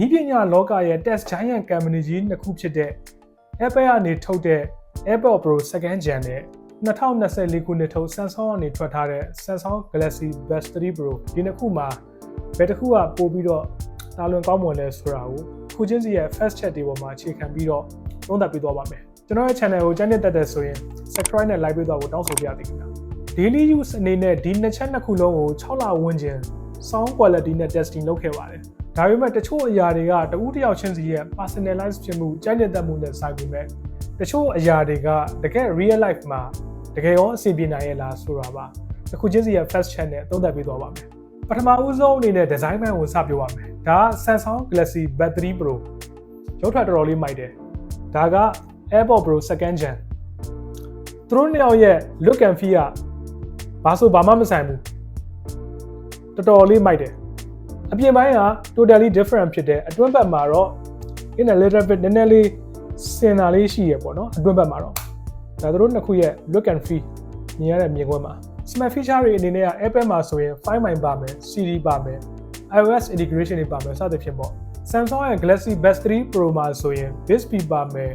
နီးပညာလောကရဲ့ test giant company ကြီးနှစ်ခုဖြစ်တဲ့ Apple ကနေထုတ်တဲ့ AirPods Pro 2nd Gen နဲ့2024ခုနှစ်ထုတ် Samsung ကနေထွက်ထားတဲ့ Samsung Galaxy Buds 3 Pro ဒီနှစ်ခုမှာဘယ်တစ်ခုကပိုပြီးတော့တာလွန်ကောင်းမွန်လဲဆိုတာကိုခုချင်းစီရဲ့ first chat တွေပေါ်မှာအခြေခံပြီးတော့သုံးသပ်ပေးသွားပါမယ်ကျွန်တော်ရဲ့ channel ကိုကြည့်နေတဲ့တက်ဆိုရင် subscribe နဲ့ like ပေးသွားဖို့တောင်းဆိုပါရစေခင်ဗျာ daily use အနေနဲ့ဒီနှစ်ချက်နှစ်ခုလုံးကို6လဝန်းကျင် sound quality နဲ့ testing လုပ်ခဲ့ပါတယ် ဒါပေမဲ့တချို့အရာတွေကတဦးတစ်ယောက်ချင်းစီရဲ့ personalize ဖြစ်မှုကြိုက်တဲ့မှုနဲ့ဆိုင်ပေမဲ့တချို့အရာတွေကတကယ် real life မှာတကယ်ရောအဆင်ပြေနိုင်ရဲ့လားဆိုတာပါတစ်ခုချင်းစီရဲ့ first chat နဲ့သုံးသပ်ပေးသွားပါမယ်ပထမဦးဆုံးအနေနဲ့ design man ကိုစပြောပါမယ်ဒါက Samsung Galaxy Buds 3 Pro ရုပ်ထွက်တော်တော်လေးမိုက်တယ်ဒါက AirPods Pro 2nd Gen သူတို့နှစ်ယောက်ရဲ့ look and feel ကဘာဆိုဘာမှမဆိုင်ဘူးတော်တော်လေးမိုက်တယ် အပြင်ပိုင်းက totally different ဖြစ်တယ်အတွင်းဘက်မှာတော့ in a little bit နည်းနည်းလေးစင်တာလေးရှိရပေါ့နော်အတွင်းဘက်မှာတော့ဒါတို့နှစ်ခုရဲ့ look and feel မြင်ရတဲ့မြင်ကွင်းမှာ smart feature တွေအနေနဲ့က Apple မှာဆိုရင် Find My ပါမယ် Siri ပါမယ် iOS integration တွေပါမယ်စသဖြင့်ပေါ့ Samsung ရဲ့ Galaxy Buds 3 Pro မှာဆိုရင် Bixby ပါမယ်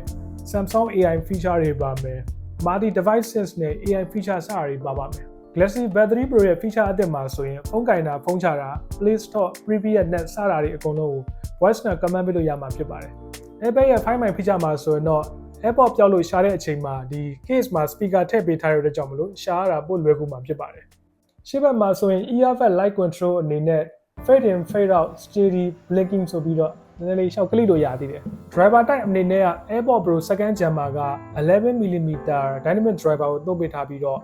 Samsung AI feature တွေပါမယ် multi device sense နဲ့ AI feature စတာတွေပါပါမယ် Galaxy Buds 3 Pro ရဲ့ feature အသစ်မှာဆိုရင်ဖုန်းကင်တာဖုန်းချတာ Play Store Preview Net စတာတွေအကုန်လုံးကို voice နဲ့ command ပေးလို့ရမှာဖြစ်ပါတယ် Apple ရဲ့ Find My feature မှာဆိုရင်တော့ AirPod ပြောက်လို့ရှားတဲ့အချိန်မှာဒီ case မှာ speaker ထည့်ပေးထားရတဲ့ကြောင့်မလို့ရှားရတာပို့လွယ်ကူမှာဖြစ်ပါတယ်ရှေ့ဘက်မှာဆိုရင် earphone light control အနေနဲ့ fade in fade out steady blinking ဆိုပြီးတော့နည်းနည်းလေးရှောက်ကလစ်လို့ရသေးတယ် driver type အနေနဲ့က AirPod Pro 2nd gen မှာက 11mm dynamic driver ကိုသုံးပေးထားပြီးတော့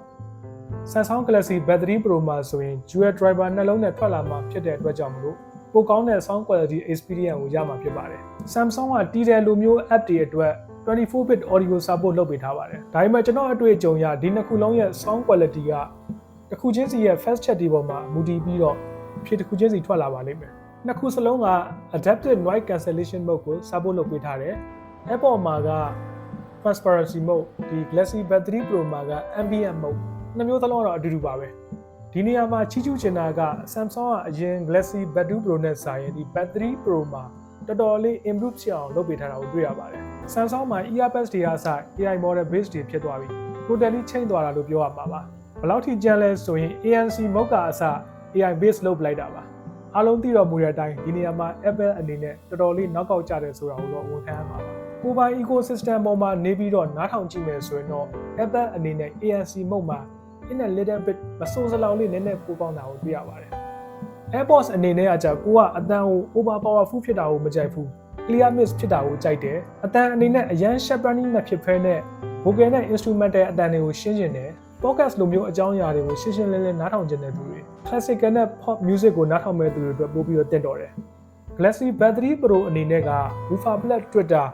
Samsung Galaxy Battery Pro မှာဆိုရင် dual driver နှလုံးနဲ့ထွက်လာမှာဖြစ်တဲ့အတွက်ကြောင့်မလို့ပိုကောင်းတဲ့ sound quality experience ကိုရမှာဖြစ်ပါတယ် Samsung ကတီးတယ်လိုမျိုး app တွေအတွက်24 bit audio support လုပ်ပေးထားပါတယ်ဒါပေမဲ့ကျွန်တော်အတွေ့အကြုံရဒီနှစ်ခုလုံးရဲ့ sound quality ကတစ်ခုချင်းစီရဲ့ fast chat တွေပေါ်မှာမူတည်ပြီးတော့ဖြစ်တစ်ခုချင်းစီထွက်လာပါလိမ့်မယ်နှစ်ခုစလုံးက adaptive noise cancellation mode ကို support လုပ်ပေးထားတယ် AirPod မှာက transparency mode ဒီ Galaxy Battery Pro မှာက ambient mode နှစ်မျိုးသလုံးတော့အတူတူပါပဲဒီနေရာမှာချီးကျူးချင်တာက Samsung ကအရင် Galaxy Battery Pro နဲ့စာရင်ဒီ Battery Pro မှာတော်တော်လေး improve ဖြစ်အောင်လုပ်ပေးထားတာကိုတွေ့ရပါတယ် Samsung မှာ earbuds တွေအစ AI model base တွေဖြစ်သွားပြီ totally change သွားတာလို့ပြောရမှာပါဘယ်လောက်ထိကြမ်းလဲဆိုရင် ANC မုတ်ကအစ AI base လုပ်ပလိုက်တာပါအားလုံးသိတော်မူတဲ့အတိုင်းဒီနေရာမှာ Apple အနေနဲ့တော်တော်လေးနောက်ောက်ကျတယ်ဆိုတာကိုတော့ဝန်ခံရမှာပါကိုပိုင် ecosystem ပေါ်မှာနေပြီးတော့နားထောင်ကြည့်မယ်ဆိုရင်တော့ Apple အနေနဲ့ ANC မုတ်မှာ in a little bit မစိုးစလောက်လေးနည်းနည်းပိုပေါင်းတာကိုတွေ့ရပါတယ် AirPods အနေနဲ့အကြကိုကအတန်ကို over powerful ဖြစ်တာကိုမကြိုက်ဘူး clear mix ဖြစ်တာကိုကြိုက်တယ်အတန်အနေနဲ့အရန် sharpening နဲ့ဖြစ်ဖဲနဲ့ vocal နဲ့ instrumental အတန်တွေကိုရှင်းကျင်တယ် podcast လိုမျိုးအကြောင်းအရာတွေကိုရှင်းရှင်းလင်းလင်းနားထောင်ကျင်တဲ့သူတွေ classical နဲ့ pop music ကိုနားထောင်မဲ့သူတွေအတွက်ပို့ပြီးတော့တင့်တော်တယ် Galaxy Battery Pro အနေနဲ့က woofer plug Twitter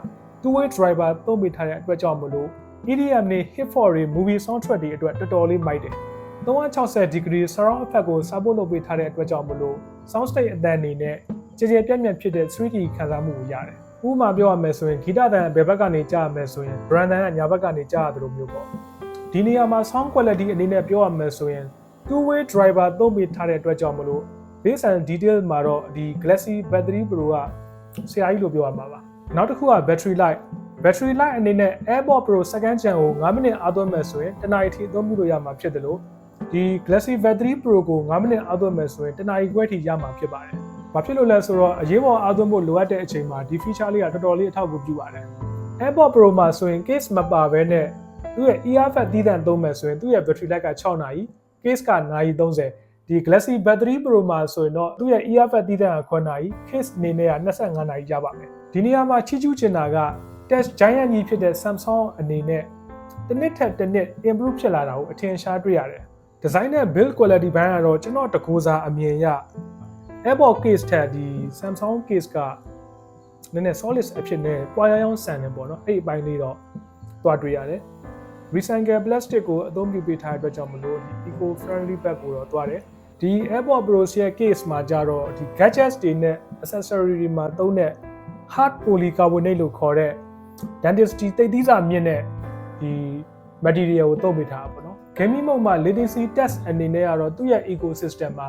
two-way driver သုံးပေးထားတဲ့အတွက်ကြောင့်မလို့ EDM နဲ့ hip hop တွေ movie soundtrack တွေအတွက်တော်တော်လေးမိုက်တယ်360 degree surround effect ကို support လုပ်ပေးထားတဲ့အတွက်ကြောင့်မလို့ sound state အသံအနေနဲ့ကြည်ကြဲပြန့်ပြန့်ဖြစ်တဲ့ 3D ခံစားမှုကိုရတယ်။ဥပမာပြောရမယ်ဆိုရင်ဂီတတန်ဘယ်ဘက်ကနေကြားရမယ်ဆိုရင် brand တန်ကညာဘက်ကနေကြားရတယ်လို့မျိုးပေါ့။ဒီနေရာမှာ sound quality အနေနဲ့ပြောရမယ်ဆိုရင် two way driver သုံးပေးထားတဲ့အတွက်ကြောင့်မလို့ base and detail မှာတော့ဒီ Galaxy Battery Pro ကဆရာကြီးလို့ပြောရမှာပါ။နောက်တစ်ခုက battery life battery life အနေနဲ့ AirPod Pro 2nd gen ကို9မိနစ်အားသွင်းမယ်ဆိုရင်တနာရီထိအသုံးပြုလို့ရမှာဖြစ်တယ်လို့ဒီ Galaxy Battery Pro ကို9မိနစ်အားသွင်းမယ်ဆိုရင်တနာရီခွဲထိရမှာဖြစ်ပါတယ်။ဘာဖြစ်လို့လဲဆိုတော့အရေးပေါ်အားသွင်းဖို့လိုအပ်တဲ့အချိန်မှာဒီ feature လေးကတော်တော်လေးအထောက်အကူပြုပါတယ်။ AirPod Pro မှာဆိုရင် case မပါဘဲနဲ့သူ့ရဲ့ earbuds တီးသန့်သုံးမယ်ဆိုရင်သူ့ရဲ့ battery life က6နာရီ case ကနာရီ30ဒီ Galaxy Battery Pro မှာဆိုရင်တော့သူ့ရဲ့ earbuds တီးသန့်က9နာရီ case အနေနဲ့က25နာရီရပါမယ်။ဒီနေရာမှာချီးကျူးချင်တာက test giant ကြီးဖြစ်တဲ့ Samsung အနေနဲ့တစ်နှစ်ထက်တစ်နှစ် improve ဖြစ်လာတာကိုအထင်ရှားတွေ့ရတယ်။ design နဲ့ build quality ဘိုင်းကတော့ကျွန်တော်တကူစားအမြင်ရ AirPod case ထက်ဒီ Samsung case ကနည်းနည်း solid အဖြစ်နဲ့ပွားရောင်းဆန်နေပေါ့နော်အဲ့ဒီအပိုင်းလေးတော့တွားတွေ့ရတယ် recycle plastic ကိုအသုံးပြုပေးထားတဲ့အတွက်ကြောင့်မလို့ဒီ eco friendly bag ကိုတော့တွားတယ်ဒီ AirPod Pro ရဲ့ case မှာကြတော့ဒီ gadgets တွေနဲ့ accessory တွေမှာသုံးတဲ့ hard polycarbonate လို့ခေါ်တဲ့ density တိတ်သီးစာမြင့်တဲ့ဒီ material ကိုသုံးပေးထားတာပေါ့နော် gaming mode မှာ latency test အနေနဲ့ကတော့သူ့ရဲ့ ecosystem မှာ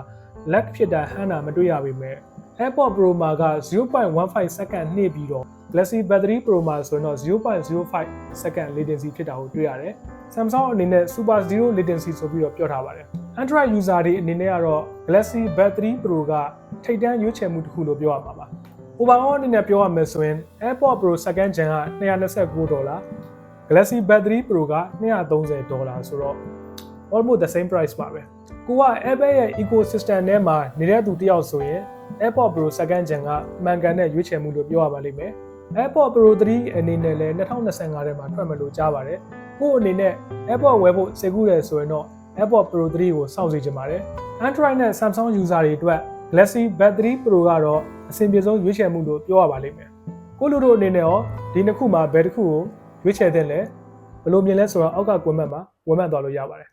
lag ဖြစ်တာဟန်းတာမတွေ့ရပေမဲ့ AirPods Pro မှာက0.15 second နှိပ်ပြီးတော့ Galaxy Battery Pro မှာဆိုရင်တော့0.05 second latency ဖြစ်တာကိုတွေ့ရတယ်။ Samsung အနေနဲ့ Super Zero latency ဆိုပြီးတော့ပြောထားပါတယ်။ Android user တွေအနေနဲ့ကတော့ Galaxy Battery Pro ကထိပ်တန်းရွေးချယ်မှုတစ်ခုလို့ပြောရမှာပါ။ Overall အနေနဲ့ပြောရမယ်ဆိုရင် AirPods Pro 2nd gen က229ဒေါ်လာ Galaxy Battery Pro က230ဒေါ်လာဆိုတော့ almost the same price ပါပဲ။ကိုက Apple ရဲ့ ecosystem ထဲမှာနေတဲ့သူတစ်ယောက်ဆိုရင် AirPods Pro 2nd gen ကမှန်ကန်တဲ့ရွေးချယ်မှုလို့ပြောရပါလိမ့်မယ်။ AirPods Pro 3အနေနဲ့လည်း2025ထဲမှာထွက်မယ်လို့ကြားပါတယ်။ကို့အနေနဲ့ AirPods ဝယ်ဖို့စိတ်ကူးတယ်ဆိုရင်တော့ AirPods Pro 3ကိုစောင့်ကြည့်ချင်ပါတယ်။ Android နဲ့ Samsung user တွေအတွက် Galaxy Battery Pro ကတော့ အဆင်ပြေဆုံးရွေးချယ်မှုလို့ပြောရပါလိမ့်မယ်။ကိုလူတို့အနေနဲ့ရောဒီနှစ်ခုမှာဘယ်တစ်ခုကိုရွေးချယ်သင့်လဲဘယ်လိုမြင်လဲဆိုတော့အောက်က comment မှာဝေမှတ်သွားလို့ရပါတယ်